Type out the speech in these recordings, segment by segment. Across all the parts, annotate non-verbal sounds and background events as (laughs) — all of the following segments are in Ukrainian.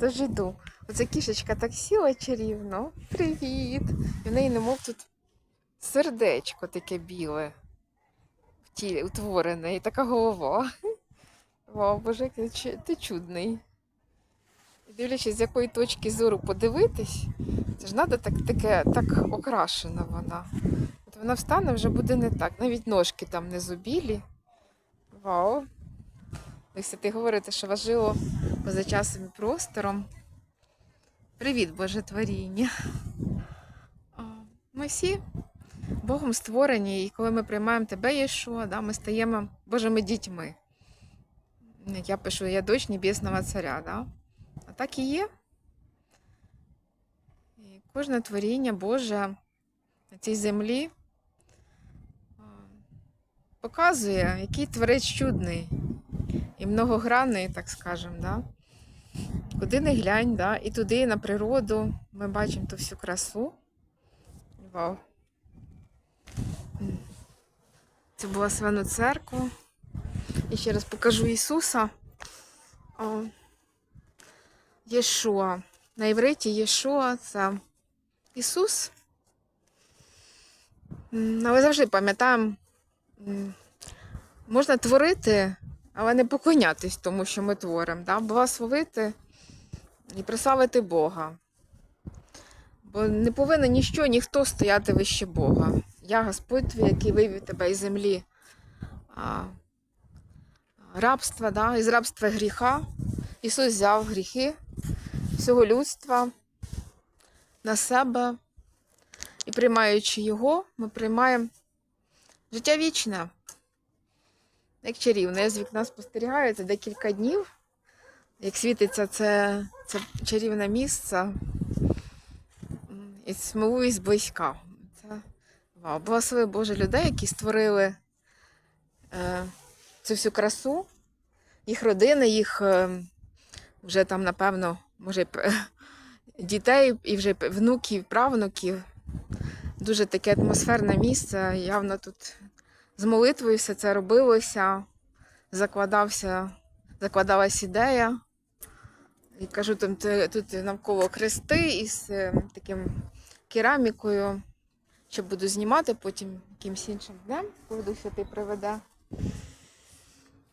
Тож йду. Оця кішечка так сіла чарівно. Привіт! І в неї немов тут сердечко таке біле в тілі утворене, і така голова. Вау, боже, ти чудний. І Дивлячись, з якої точки зору подивитись, це ж треба так, таке, так окрашена вона. От вона встане, вже буде не так. Навіть ножки там не зубілі. Вау. Ти говорите, що важило поза часом і простором. Привіт, Боже творіння. Ми всі Богом створені, і коли ми приймаємо тебе, Єшуа, да, ми стаємо Божими дітьми. Як я пишу, я дочь Небесного Царя, да? а так і є. І кожне творіння Боже на цій землі показує, який творець чудний і многогранний, так скажемо. Да? Куди не глянь, да? і туди, на природу ми бачимо ту всю красу. Вау. Це була свяну церква. І ще раз покажу Ісуса. О, Єшуа. На євриті Єшуа це Ісус. Але завжди пам'ятаємо, можна творити, але не поклонятись тому, що ми творимо. Да? Благословити і прославити Бога. Бо не повинен ніщо, ніхто стояти вище Бога. Я Господь твій, який вивів тебе із землі а, рабства, да? із рабства гріха. Ісус взяв гріхи всього людства на себе. І приймаючи Його, ми приймаємо життя вічне. Як чарівно. Я з вікна спостерігаю декілька днів. Як світиться це, це чарівне місце. І смилуюсь зблизька. Це вау. Благослови Боже людей, які створили е, цю всю красу, їх родини, їх е, вже там, напевно, може, дітей і вже внуків, правнуків. Дуже таке атмосферне місце. Явно тут з молитвою все це робилося, закладався, закладалась ідея. І кажу, там тут навколо крести із е, таким керамікою. Що буду знімати потім якимсь іншим днем, коли Святий приведе.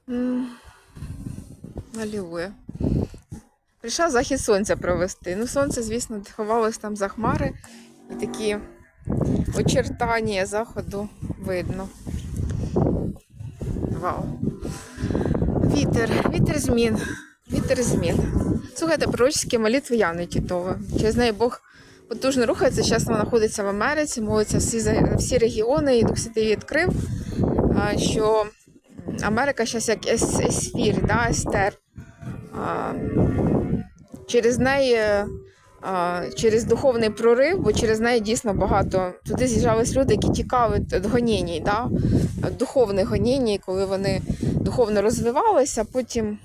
М, Алілуя. Прийшла захід сонця провести. Ну, сонце, звісно, ховалось там за хмари, і такі очертання заходу видно. Вау. Вітер, вітер змін, вітер змін. Слухайте, пророчські молитви Яни Тітови. Через неї Бог потужно рухається. Зараз вона знаходиться в Америці, молиться всі, всі регіони, і Дух Святий відкрив, що Америка зараз як ес- есфір, да, естер. Через неї, через духовний прорив, бо через неї дійсно багато. Туди з'їжджались люди, які тікали від гонінь, да? духовних гонінь, коли вони духовно розвивалися, потім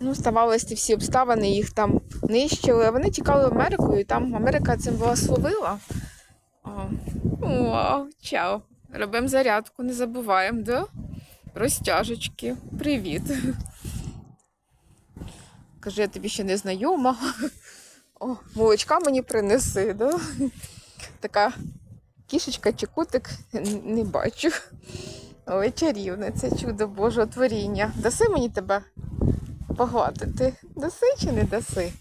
ну, ставалися всі обставини, їх там нищили. Вони тікали в Америку, і там Америка цим благословила. Вау, чао. Робимо зарядку, не забуваємо, да? Розтяжечки. Привіт. Кажу, я тобі ще не знайома. О, молочка мені принеси, да? Така кішечка чи котик н- не бачу. Ой, чарівне, це чудо Божого творіння. Даси мені тебе погладити? Даси чи не даси?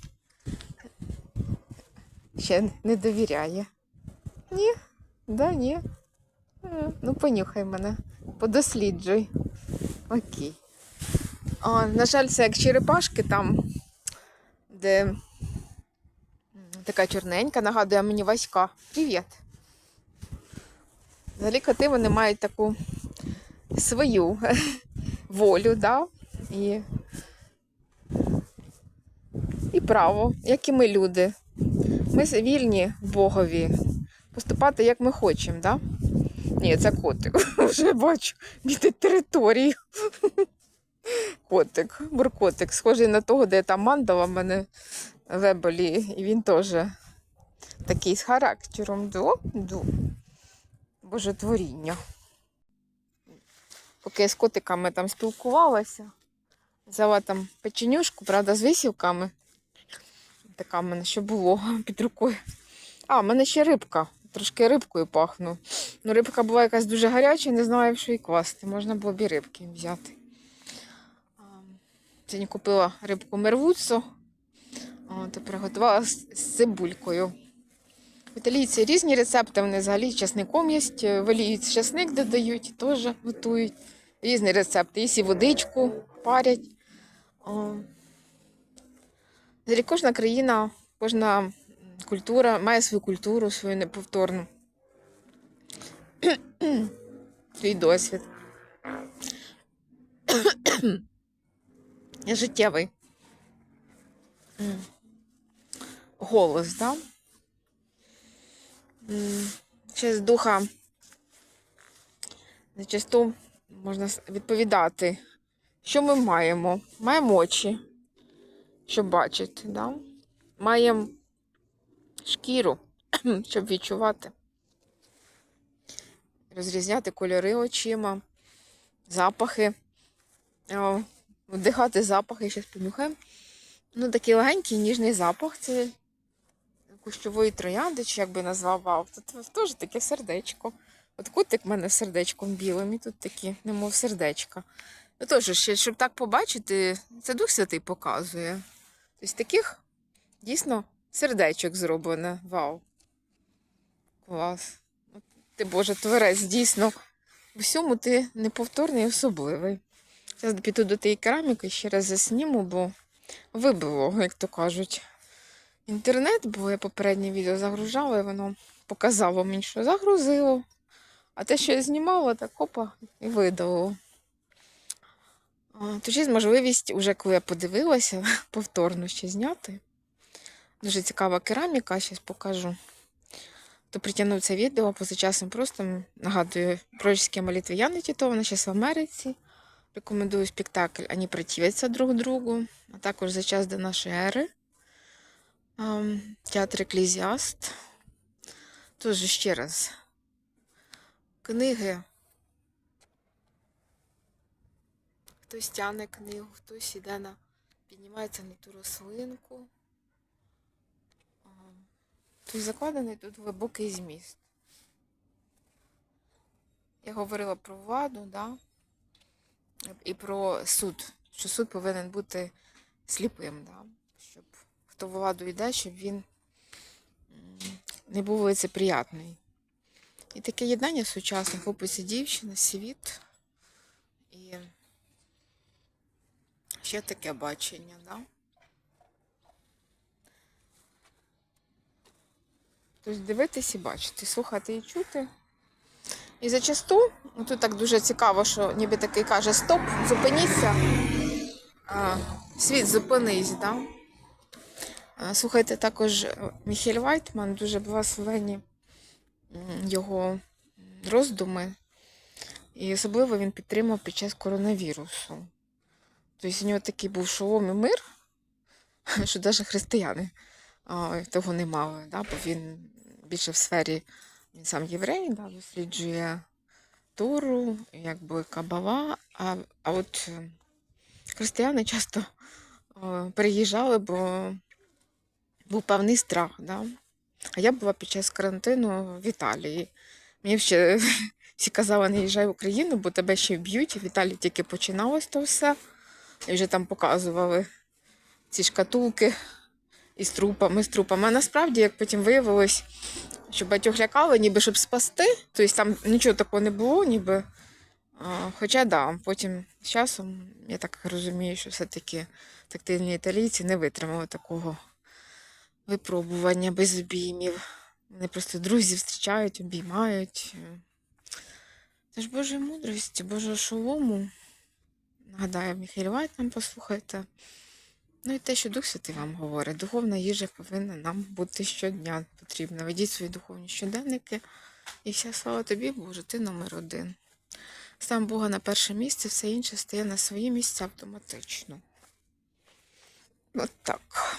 Ще не довіряє. Ні? Да, ні. Ну, понюхай мене, подосліджуй. Окей. А, на жаль, це як черепашки там, де така чорненька, нагадує мені Васька. Привіт. Взагалі коти вони мають таку свою (laughs) волю, да? і, і право, як і ми люди. Ми вільні Богові поступати, як ми хочемо, да? Ні, це котик. (laughs) Вже бачу, мітить територію. (laughs) Котик, буркотик, схожий на того, де там мандала в мене в Еболі, і він теж такий з характером. Ду, ду. Боже творіння. Поки я з котиками там спілкувалася, взяла там печенюшку, правда, з висівками. така в мене ще було під рукою. А, в мене ще рибка. Трошки рибкою пахну. Ну, рибка була якась дуже гаряча, не знаю, що її класти. Можна було б і рибки взяти. А, Сьогодні купила рибку мервуцу. От, приготувала з, з цибулькою. Італійці різні рецепти, вони взагалі часником є, воліють часник додають, теж готують. Різні рецепти. Є і водичку парять. Взагалі Кожна країна, кожна культура має свою культуру, свою неповторну. (clears throat) Свій досвід. (clears throat) Життєвий. Голос, да? М, Ще з духа зачасту можна відповідати, що ми маємо. Маємо очі, щоб бачити, да? маємо шкіру, (clears throat) щоб відчувати, розрізняти кольори очима, запахи, вдихати запахи, зараз понюхаємо. Ну, такий легенький ніжний запах. Це кущової троянди, чи як би назвав вау. Тут теж таке сердечко. От кутик в мене сердечком білим, і тут такі, немов сердечка. Ну теж, ще, щоб так побачити, це Дух Святий показує. Тобто таких дійсно сердечок зроблене. Вау. Клас. Ну, Ти Боже, творець, дійсно. В всьому ти неповторний і особливий. Зараз піду до тієї кераміки, ще раз засніму, бо вибило, як то кажуть інтернет, бо я попереднє відео загружала, і воно показало мені, що загрузило. А те, що я знімала, так опа, і видалило. А, Тож є можливість, уже коли я подивилася, (laughs) повторно ще зняти. Дуже цікава кераміка, зараз покажу. Хто притягнув це відео, поза часом просто нагадую пророчські молитви Яни Тіто, вона зараз в Америці. Рекомендую спектакль Ані противляться друг другу, а також за час до нашої ери. Театр Еклезіаст. Тож ще раз. Книги. Хтось тягне книгу, хтось іде на піднімається на ту рослинку. Тобто закладений тут глибокий зміст. Я говорила про владу, да? і про суд, що суд повинен бути сліпим, да? щоб хто владу йде, щоб він не був лицеприятний. І таке єднання сучасне, хлопець і дівчина, світ. І ще таке бачення, да? Тобто дивитись і бачити, слухати і чути. І зачасту, ну, тут так дуже цікаво, що ніби такий каже стоп, зупиніться. А, світ зупинись, да? Слухайте, також е, Міхель Вайтман, дуже благословені його роздуми. І особливо він підтримав під час коронавірусу. Тобто у нього такий був шолом і мир, (laughs) що навіть християни того не мали, да? бо він більше в сфері, він сам єврей, да? досліджує Тору, якби кабала, а, а от е, християни часто е, переїжджали, бо був певний страх. Да? А я була під час карантину в Італії. Мені ще (laughs) всі казали, не їжджай в Україну, бо тебе ще вб'ють. В Італії тільки починалось то все. І вже там показували ці шкатулки із трупами, з трупами. А насправді, як потім виявилось, що багатьох лякали, ніби щоб спасти. Тобто там нічого такого не було, ніби. Хоча да, потім з часом, я так розумію, що все-таки тактильні італійці не витримали такого випробування без обіймів. Вони просто друзів зустрічають, обіймають. Це ж Божої мудрості, Божого шолому. Нагадаю, Міхайль Вайтман послухайте. Ну і те, що Дух Святий вам говорить, духовна їжа повинна нам бути щодня потрібна. Ведіть свої духовні щоденники. І вся слава тобі, Боже, ти номер один. Став Бога на перше місце, все інше стає на свої місця автоматично. От так.